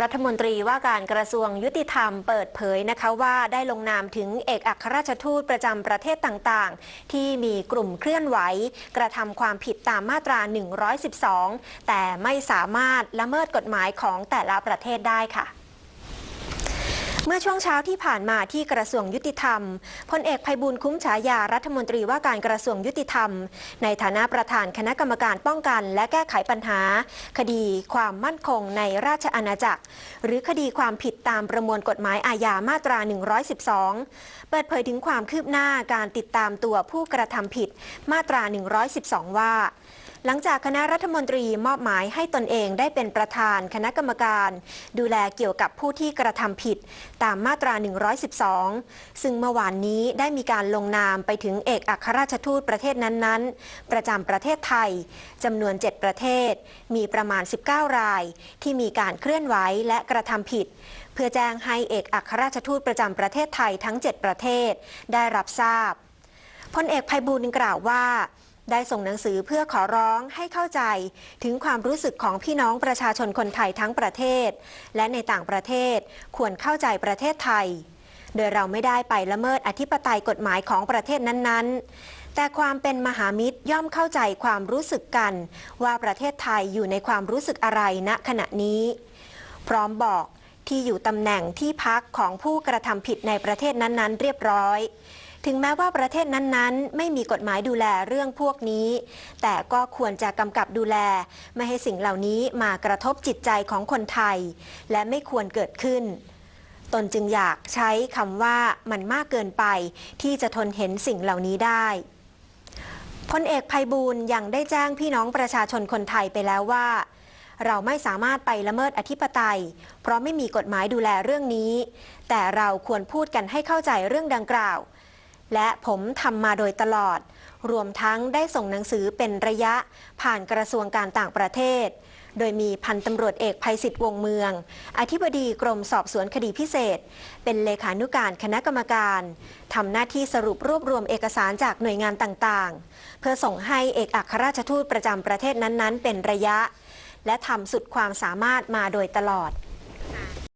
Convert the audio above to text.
รัฐมนตรีว่าการกระทรวงยุติธรรมเปิดเผยนะคะว่าได้ลงนามถึงเอกอัครราชทูตประจำประเทศต่างๆ ที่มีกลุ่มเคลื่อนไหว กระทำความผิดตามมาตรา 112 แต่ไม่สามารถละเมิดกฎหมายของแต่ละประเทศได้ค่ะ เมื่อช่วงเช้าที่ผ่านมาที่กระทรวงยุติธรรมพลเอกภัยบูลย์คุ้มฉายารัฐมนตรีว่าการกระทรวงยุติธรรม ในฐานะประธานคณะกรรมการป้องกัน และแก้ไขปัญหา คดีความมั่นคงในราชอาณาจักร หรือคดีความผิดตามประมวลกฎหมายอาญามาตรา 112 เปิดเผยถึงความคืบหน้าการติดตามตัวผู้กระทำผิดมาตรา 112 ว่า หลังจากคณะรัฐมนตรีมอบหมายให้ตนเองได้เป็นประธานคณะกรรมการ ดูแลเกี่ยวกับผู้ที่กระทำผิด ตามมาตรา 112 ซึ่งเมื่อวานนี้ได้มีการลงนามไปถึงเอกอัครราชทูตประเทศนั้นๆ ประจำประเทศไทยจำนวน 7 ประเทศ มีประมาณ 19 ราย ที่มีการเคลื่อนไหวและกระทำผิดเพื่อแจ้งให้เอกอัครราชทูตประจำประเทศไทยทั้ง 7 ประเทศ ได้รับทราบพลเอกภัยบูลย์กล่าวว่า ได้ส่งหนังสือเพื่อขอร้องให้เข้าใจถึงความรู้สึกของพี่น้องประชาชนคนไทยทั้งประเทศ และในต่างประเทศควรเข้าใจประเทศไทย โดยเราไม่ได้ไปละเมิดอธิปไตยกฎหมายของประเทศนั้นๆ แต่ความเป็นมหามิตรย่อมเข้าใจความรู้สึกกัน ว่าประเทศไทยอยู่ในความรู้สึกอะไรณขณะนี้ พร้อมบอกที่อยู่ตำแหน่งที่พักของผู้กระทำผิดในประเทศนั้นๆ เรียบร้อย ถึงแม้ว่าประเทศนั้นๆ ไม่มีกฎหมายดูแลเรื่องพวกนี้ แต่ก็ควรจะกำกับดูแล ไม่ให้สิ่งเหล่านี้มากระทบจิตใจของคนไทย และไม่ควรเกิดขึ้น ตนจึงอยากใช้คำว่ามันมากเกินไป ที่จะทนเห็นสิ่งเหล่านี้ได้พลเอกภัยบูลย์ยังได้แจ้งพี่น้องประชาชนคนไทยไปแล้วว่า เราไม่สามารถไปละเมิดอธิปไตย เพราะไม่มีกฎหมายดูแลเรื่องนี้ แต่เราควรพูดกันให้เข้าใจเรื่องดังกล่าว และผมทำมาโดยตลอด รวมทั้งได้ส่งหนังสือเป็นระยะ ผ่านกระทรวงการต่างประเทศ โดยมีพันตำรวจเอกภัยศิษฐ์วงเมือง อธิบดีกรมสอบสวนคดีพิเศษ เป็นเลขานุการคณะกรรมการทำหน้าที่สรุปรวบรวมเอกสารจากหน่วยงานต่างๆ เพื่อส่งให้เอกอัครราชทูตประจำประเทศนั้นๆ เป็นระยะ และทำสุดความสามารถมาโดยตลอด